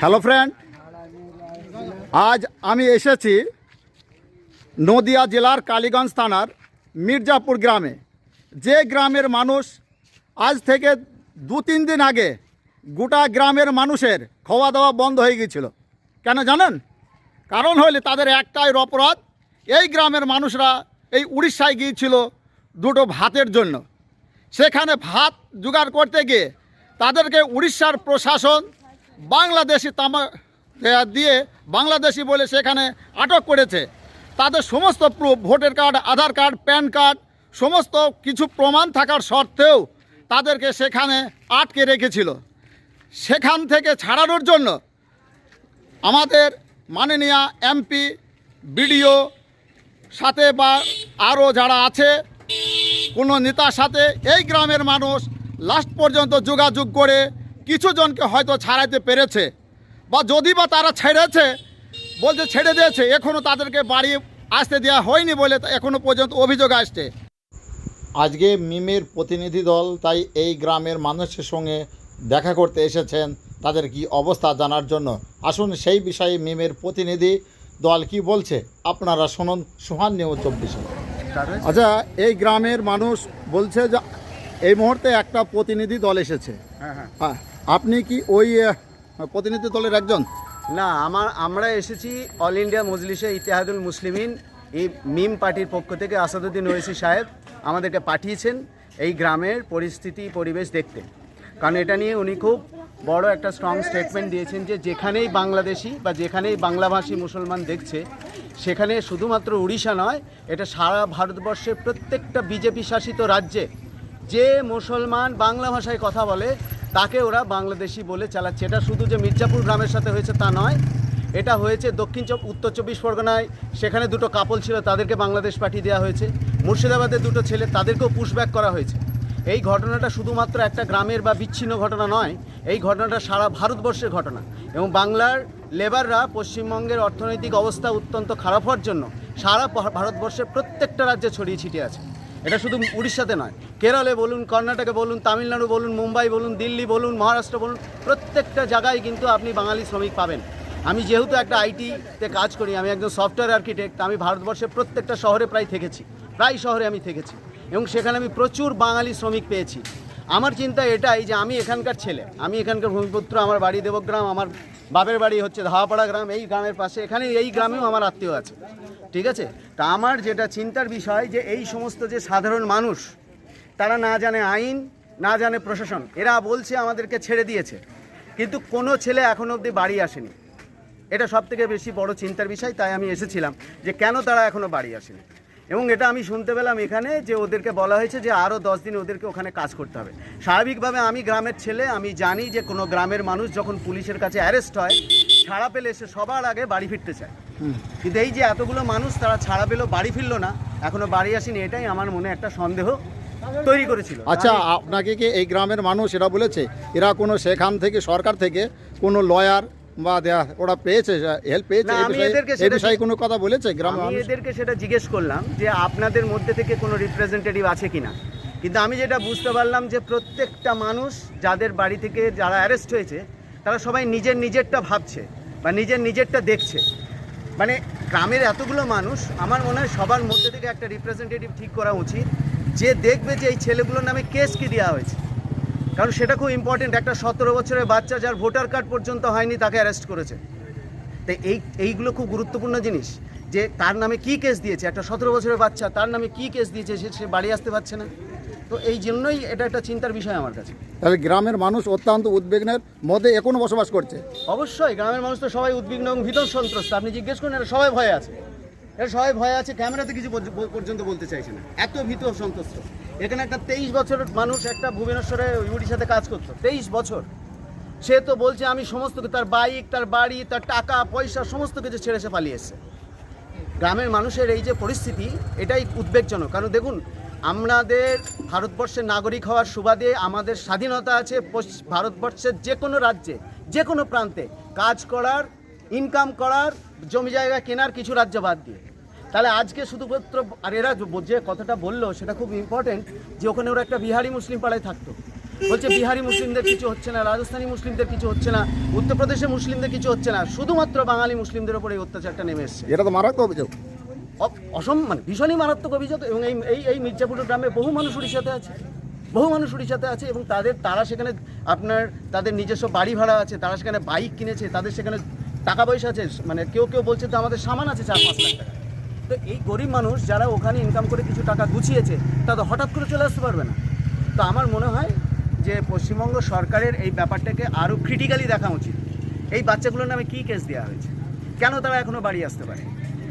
Hello friend আজ আমি এসেছি নদিয়া জেলার কালীগঞ্জ থানার মির্জাপুর গ্রামে। যে গ্রামের মানুষ আজ থেকে দু তিন দিন আগে গোটা গ্রামের মানুষের খাওয়া দাওয়া বন্ধ হয়ে গিয়েছিল। কেন জানেন? কারণ হলে তাদের একটাই অপরাধ, এই গ্রামের মানুষরা এই উড়িষ্যায় গিয়েছিল দুটো ভাতের জন্য। সেখানে ভাত জোগাড় করতে গিয়ে তাদেরকে উড়িষ্যার প্রশাসন বাংলাদেশি তামা দিয়ে বাংলাদেশি বলে সেখানে আটক করেছে। তাদের সমস্ত proof, voter card, Aadhaar card, PAN card, সমস্ত কিছু প্রমাণ থাকার সত্ত্বেও তাদেরকে সেখানে আটকে রেখেছিল। সেখান থেকে ছাড়ানোর জন্য আমাদের মাননীয় এমপি, বিডিও সাথে বা আরও যারা আছে, কোনো নেতার সাথে এই গ্রামের মানুষ লাস্ট পর্যন্ত যোগাযোগ করে কিছু জনকে হয়তো ছাড়াইতে পেরেছে বা যদি বা তারা ছেড়েছে বলছে ছেড়ে দিয়েছে এখনও তাদেরকে বাড়ি আসতে দেওয়া হয়নি বলে এখনও পর্যন্ত অভিযোগ আসছে। আজকে মিমের প্রতিনিধি দল তাই এই গ্রামের মানুষের সঙ্গে দেখা করতে এসেছেন তাদের কি অবস্থা জানার জন্য। আসুন সেই বিষয়ে মিমের প্রতিনিধি দল কি বলছে আপনারা শুনুন সুহান নিউজ চব্বিশে। আচ্ছা এই গ্রামের মানুষ বলছে যে এই মুহূর্তে একটা প্রতিনিধি দল এসেছে। হ্যাঁ হ্যাঁ। হ্যাঁ আপনি কি ওই প্রতিনিধি দলের একজন? না আমার আমরা এসেছি অল ইন্ডিয়া মজলিসে ইতিহাদুল মুসলিমিন এই মিম পার্টির পক্ষ থেকে আসাদুদ্দিন ওয়েসি সাহেব আমাদেরকে পাঠিয়েছেন এই গ্রামের পরিস্থিতি পরিবেশ দেখতে। কারণ এটা নিয়ে উনি খুব বড় একটা স্ট্রং স্টেটমেন্ট দিয়েছেন যে যেখানেই বাংলাদেশি বা যেখানেই বাংলাভাষী মুসলমান দেখছে সেখানে শুধুমাত্র উড়িষ্যা নয় এটা সারা ভারতবর্ষের প্রত্যেকটা বিজেপি শাসিত রাজ্যে যে মুসলমান বাংলা ভাষায় কথা বলে, তাকে ওরা বাংলাদেশি বলে চালাচ্ছে। এটা শুধু যে মির্জাপুর গ্রামের সাথে হয়েছে তা নয়, এটা হয়েছে দক্ষিণ উত্তর চব্বিশ পরগনায়। সেখানে দুটো কাপল ছিল, তাদেরকে বাংলাদেশ পাঠিয়ে দেওয়া হয়েছে। মুর্শিদাবাদের দুটো ছেলে, তাদেরকেও পুশব্যাক করা হয়েছে। এই ঘটনাটা শুধুমাত্র একটা গ্রামের বা বিচ্ছিন্ন ঘটনা নয়, এই ঘটনাটা সারা ভারতবর্ষের ঘটনা। এবং বাংলার লেবাররা পশ্চিমবঙ্গের অর্থনৈতিক অবস্থা অত্যন্ত খারাপ হওয়ার জন্য সারা ভারতবর্ষের প্রত্যেকটা রাজ্যে ছড়িয়ে ছিটিয়ে আছে। এটা শুধু উড়িষ্যাতে নয়। কেরলে বলুন, কর্ণাটকে বলুন, তামিলনাড়ু বলুন, মুম্বাই বলুন, দিল্লি বলুন, মহারাষ্ট্র বলুন, প্রত্যেকটা জায়গায় কিন্তু আপনি বাঙালি শ্রমিক পাবেন। আমি যেহেতু একটা আইটিতে কাজ করি, আমি একজন সফটওয়্যার আর্কিটেক্ট, আমি ভারতবর্ষের প্রত্যেকটা শহরে প্রায় থেকেছি। প্রায় শহরে আমি থেকেছি। এবং সেখানে আমি প্রচুর বাঙালি শ্রমিক পেয়েছি। আমার চিন্তা এটাই যে আমি এখানকার ছেলে। আমি এখানকার ভূমিপুত্র আমার বাড়ি দেবগ্রাম, আমার বাপের বাড়ি হচ্ছে ধাওয়াপাড়া গ্রাম, এই গ্রামের পাশে। এখানে এই গ্রামেও আমার আত্মীয় আছে। ঠিক আছে? তা আমার যেটা চিন্তার বিষয় যে এই সমস্ত যে সাধারণ মানুষ, তারা না জানে আইন, না জানে প্রশাসন, এরা বলছে আমাদেরকে ছেড়ে দিয়েছে। কিন্তু কোনো ছেলে এখনও অবধি বাড়ি আসেনি। এটা সব থেকে বেশি বড় চিন্তার বিষয়, তাই আমি এসেছিলাম যে কেন তারা এখনও বাড়ি আসেনি। এবং এটা আমি শুনতে পেলাম এখানে যে ওদেরকে বলা হয়েছে যে আরও দশ দিন ওদেরকে ওখানে কাজ করতে হবে। স্বাভাবিকভাবে আমি গ্রামের ছেলে আমি জানি যে কোনো গ্রামের মানুষ যখন পুলিশের কাছে অ্যারেস্ট হয় ছাড়া পেলে সে সবার আগে বাড়ি ফিরতে চায়। কিন্তু এই যে এতগুলো মানুষ তারা ছাড়া পেলেও বাড়ি ফিরলো না এখনও বাড়ি আসেনি এটাই আমার মনে একটা সন্দেহ তৈরি করেছিল। আচ্ছা আপনাকে কি এই গ্রামের মানুষ এরা বলেছে এরা কোনো সেখান থেকে সরকার থেকে কোনো লয়ার বা দেয়া- ওরা পেয়েছে হেল্প পেয়েছে আমি এদেরকে বিষয়ে কোনো কথা বলেছে? গ্রামের আমি এদেরকে সেটা জিজ্ঞেস করলাম যে আপনাদের মধ্যে থেকে কোনো রিপ্রেজেন্টেটিভ আছে কিনা। কিন্তু আমি যেটা বুঝতে পারলাম যে প্রত্যেকটা মানুষ যাদের বাড়ি থেকে যারা অ্যারেস্ট হয়েছে তারা সবাই নিজের নিজেরটা ভাবছে বা নিজের নিজেরটা দেখছে। মানে গ্রামের এতগুলো মানুষ আমার মনে হয় সবার মধ্যে থেকে একটা রিপ্রেজেন্টেটিভ ঠিক করা উচিত। যে দেখবে যে এই ছেলেগুলোর নামে কেস কি দেওয়া হয়েছে। কারণ সেটা খুব ইম্পর্টেন্ট একটা সতেরো বছরের বাচ্চা যার ভোটার কার্ড পর্যন্ত হয়নি তাকে অ্যারেস্ট করেছে। তো এই এইগুলো খুব গুরুত্বপূর্ণ জিনিস যে তার নামে কি কেস দিয়েছে। একটা সতেরো বছরের বাচ্চা তার নামে কি কেস দিয়েছে সে সে বাড়ি আসতে পারছে না। তো এই জন্যই এটা একটা চিন্তার বিষয় আমার কাছে। তাহলে গ্রামের মানুষ অত্যন্ত উদ্বিগ্নের মধ্যে এখনও বসবাস করছে। অবশ্যই গ্রামের মানুষ তো সবাই উদ্বিগ্ন এবং ভীত সন্ত্রস্ত। আপনি জিজ্ঞেস করুন এটা সবাই ভয়ে আছে। এটা সবাই ভয়ে আছে ক্যামেরাতে কিছু পর্য- পর্যন্ত বলতে চাইছে না। এত ভীত সন্ত্রস্ত। এখানে একটা তেইশ বছরের মানুষ একটা ভুবনেশ্বরে উড়িষ্যাতে কাজ করতো, তেইশ বছর। সে তো বলছে, আমি সমস্ত তার বাইক, তার বাড়ি, তার টাকা, পয়সা, সমস্ত কিছু ছেড়ে সে পালিয়ে এসছে গ্রামের মানুষের এই যে পরিস্থিতি, এটাই উদ্বেগজনক। কারণ দেখুন, আমাদের ভারতবর্ষের নাগরিক হওয়ার সুবাদে আমাদের স্বাধীনতা আছে ভারতবর্ষের যে কোনো রাজ্যে যে কোনো প্রান্তে। কাজ করার ইনকাম করার, জমি জায়গা কেনার কিছু রাজ্য বাদ দিয়ে। তাহলে আজকে শুধুমাত্র আর এরা যে কথাটা বলল সেটা খুব ইম্পর্টেন্ট যে ওখানে ওরা একটা বিহারি মুসলিম পাড়ায় থাকতো। বলছে বিহারি মুসলিমদের কিছু হচ্ছে না রাজস্থানী মুসলিমদের কিছু হচ্ছে না উত্তরপ্রদেশে মুসলিমদের কিছু হচ্ছে না শুধুমাত্র বাঙালি মুসলিমদের ওপর এই অত্যাচারটা নেমে এসছে। এটা তো মারাত্মক অভিযোগ। অসম মানে ভীষণই মারাত্মক অভিযোগ এবং এই এই এই মির্জাপুর গ্রামে বহু মানুষ উড়িষ্যাতে আছে। বহু মানুষ উড়িষ্যাতে আছে এবং তাদের তারা সেখানে আপনার তাদের নিজস্ব বাড়ি ভাড়া আছে তারা সেখানে বাইক কিনেছে তাদের সেখানে টাকা পয়সা আছে মানে কেউ কেউ বলছে তো আমাদের সামান আছে চার পাঁচ লাখ টাকা। তো এই গরিব মানুষ যারা ওখানে ইনকাম করে কিছু টাকা গুছিয়েছে তাদের হঠাৎ করে চলে আসতে পারবে না। তো আমার মনে হয় যে পশ্চিমবঙ্গ সরকারের এই ব্যাপারটাকে আরও ক্রিটিক্যালি দেখা উচিত। এই বাচ্চাগুলোর নামে কী কেস দেওয়া হয়েছে? কেন তারা এখনও বাড়ি আসতে পারে?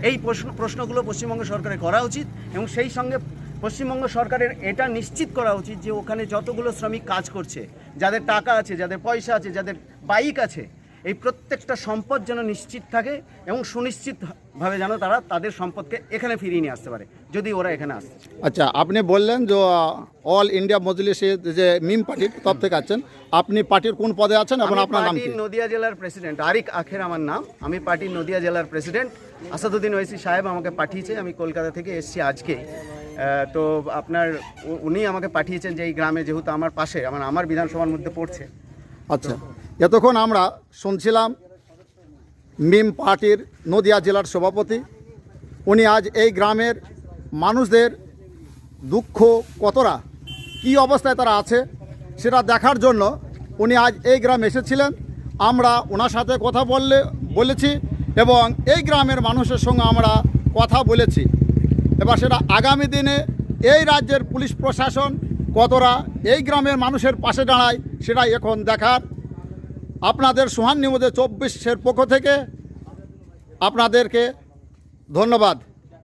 এই প্রশ্ন, প্রশ্নগুলো পশ্চিমবঙ্গ সরকারের করা উচিত এবং সেই সঙ্গে পশ্চিমবঙ্গ সরকারের এটা নিশ্চিত করা উচিত যে ওখানে যতগুলো শ্রমিক কাজ করছে, যাদের টাকা আছে, যাদের পয়সা আছে, যাদের বাইক আছে এই প্রত্যেকটা সম্পদ যেন নিশ্চিত থাকে এবং সুনিশ্চিতভাবে যেন তারা তাদের সম্পদকে এখানে ফিরিয়ে নিয়ে আসতে পারে যদি ওরা এখানে আসে। আচ্ছা আপনি বললেন যে অল ইন্ডিয়া মজলিসে যে মিম পার্টির তরফ থেকে আছেন আপনি পার্টির কোন পদে আছেন এবং আপনার নাম নদিয়া জেলার প্রেসিডেন্ট আরিক আখের আমার নাম। আমি পার্টির নদিয়া জেলার প্রেসিডেন্ট। আসাদুদ্দিন ওয়েসি সাহেব আমাকে পাঠিয়েছে আমি কলকাতা থেকে এসেছি আজকে। তো আপনার উনি আমাকে পাঠিয়েছেন যে এই গ্রামে যেহেতু আমার পাশে আমার আমার বিধানসভার মধ্যে পড়ছে। আচ্ছা। এতক্ষণ আমরা শুনছিলাম মিম পার্টির নদিয়া জেলার সভাপতি। উনি আজ এই গ্রামের মানুষদের দুঃখ কতটা কী অবস্থায় তারা আছে সেটা দেখার জন্য উনি আজ এই গ্রামে এসেছিলেন। আমরা ওনার সাথে কথা বললে, বলেছি এবং এই গ্রামের মানুষের সঙ্গে আমরা কথা বলেছি। এবার সেটা আগামী দিনে এই রাজ্যের পুলিশ প্রশাসন কতটা এই গ্রামের মানুষের পাশে দাঁড়ায় সেটাই এখন দেখার আপনাদের সুহান নিউজে চব্বিশের পক্ষ থেকে আপনাদেরকে ধন্যবাদ।